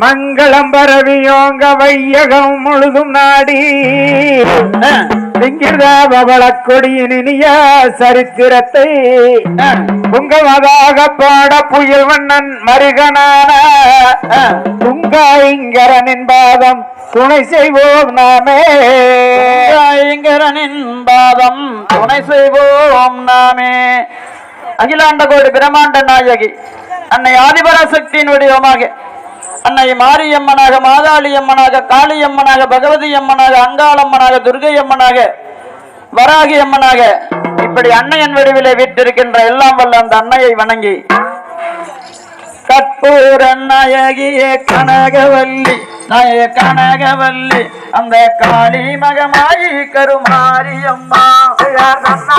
மங்களம் பரவியோங்க வையகம் முழுதும் நாடி. விங்கிருத கொடியின் சரித்திரத்தை. புங்கமதாக பாட புயல் வண்ணன் மருகனான. துங்காயிங்கரனின் பாதம் துணை செய்வோம் நாமே. ஐங்கரனின் பாதம் துணை செய்வோம் நாமே. அகிலாண்ட கோடி பிரம்மாண்ட நாயகி அன்னை ஆதிபராசக்தியின் வடிவமாக அன்னை மாரியம்மனாக மாதாளி அம்மனாக காளியம்மனாக பகவதி அம்மனாக அங்காளம்மனாக துர்கை அம்மனாக வராகி அம்மனாக இப்படி அன்னையன் வடிவிலே வீட்டிருக்கின்ற எல்லாம் வல்ல அந்த அன்னையை வணங்கி கற்பூர நாயகியே கனகவல்லி நாய கனகவல்லி அந்த காளி மகமாயி கருமாரியம்மா. அம்மா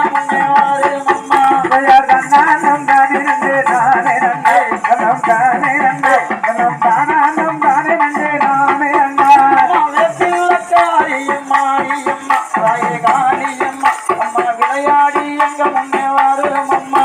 சமயபுரம் மாரியம்மா, அய மாரியம்மா, நம் மக்களுடைய கலைகளையே தீர்த்திடம்மா. சமயபுரத்தாலே மாரியம்மே, அய மாரியம்மே, அம்மா சங்கரியை எங்க முன்னே வாருமம்மா. அம்மா வேப்பிள்ளக்காரியும் மாரியம்மா, அய காளியம்மா, அம்மா விளையாடி எங்க முன்னே வாருமம்மா.